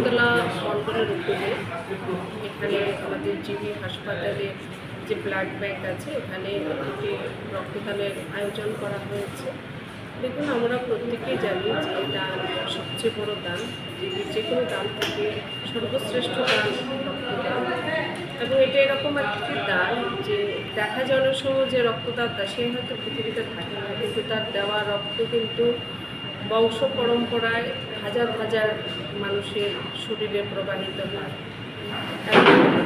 বকুলতলা মণ্ডলের উদ্যোগে এখানে আমাদের জিবি হাসপাতালে যে ব্লাড ব্যাংক আছে এখানে একটি রক্তদানের আয়োজন করা হয়েছে। দেখুন, আমরা প্রত্যেকেই জানি যে দান সবচেয়ে বড় দান। যে কোনো দান থেকে সর্বশ্রেষ্ঠ দান রক্তদান। এবং এটা এরকম একটি দান যে দেখা অনেক সময় যে রক্তদাতা, সে হয়তো পৃথিবীতে থাকে না, কিন্তু তার দেওয়া রক্ত কিন্তু বংশ পরম্পরায় হাজার হাজার মানুষের শরীরে প্রবাহিত হয়।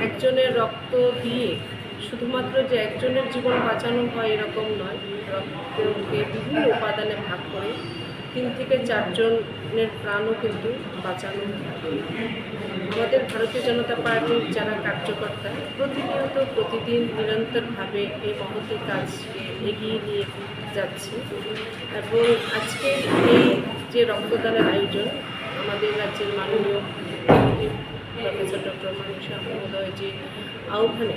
একজনের রক্ত দিয়ে শুধুমাত্র যে একজনের জীবন বাঁচানো হয় এরকম নয়, রক্তকে বিভিন্ন উপাদানে ভাগ করে তিন থেকে চারজনের প্রাণও কিন্তু বাঁচানো আমাদের ভারতীয় জনতা পার্টির যারা কার্যকর্তা, প্রতিনিয়ত প্রতিদিন নিরন্তরভাবে এই মহতি কাজকে এগিয়ে নিয়ে যাচ্ছে। এবং আজকে এই যে রক্তদানের আয়োজন, আমাদের রাজ্যের মাননীয় প্রফেসর ডক্টর মানুষা মহোদয় যে আহ্বানে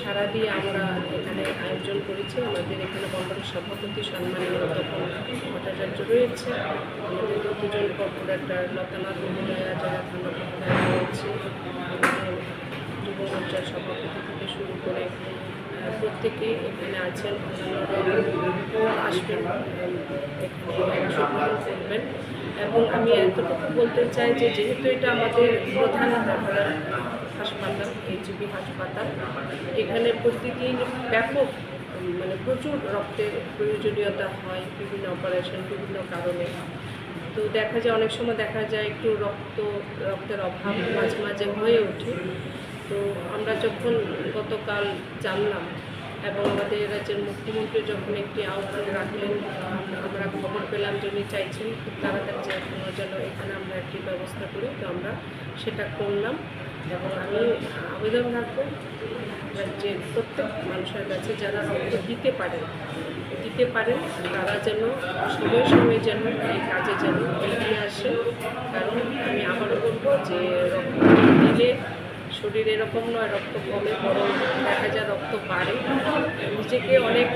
সারা দিয়ে আমরা এখানে আয়োজন করেছি। আমাদের এখানে মণ্ডলের সভাপতি সম্মানীয় তপন ভট্টাচার্য রয়েছে। আমাদের দুজন কর্পোরেটর লতানাথ মহোদয়া যারা থানা রয়েছে। যুব মোর্চার সভাপতি থেকে শুরু করে প্রত্যেকে এখানে আছেন। আসবেন করবেন। এবং আমি এতটুকু বলতে চাই যে, যেহেতু এটা আমাদের প্রধান হাসপাতাল এইচবি হাসপাতাল। এখানে প্রতিদিন ব্যাপক মানে প্রচুর রক্তের প্রয়োজনীয়তা হয়, বিভিন্ন অপারেশন বিভিন্ন কারণে। তো দেখা যায়, অনেক সময় দেখা যায় একটু রক্ত, রক্তের অভাব মাঝে মাঝে হয়ে ওঠে। তো আমরা যখন গতকাল জানলাম এবং আমাদের রাজ্যের মুখ্যমন্ত্রী যখন একটি আহ্বান রাখলেন, আমরা খবর পেলাম যে উনি চাইছেন খুব তাড়াতাড়ি যেন এখানে আমরা একটি ব্যবস্থা করি। তো আমরা সেটা করলাম। এবং আমি আবেদন রাখব রাজ্যের প্রত্যেক মানুষের কাছে যারা রক্ত দিতে পারেন দিতে পারেন। তারা যেন সময় সময় যেন এই কাজে যেন এগিয়ে আসে। কারণ আমি আবারও বলব যে রক্ত দিলে শরীর এরকম নয় রক্ত কমে বরং দেখা যায় রক্ত বাড়ে। নিজেকে অনেক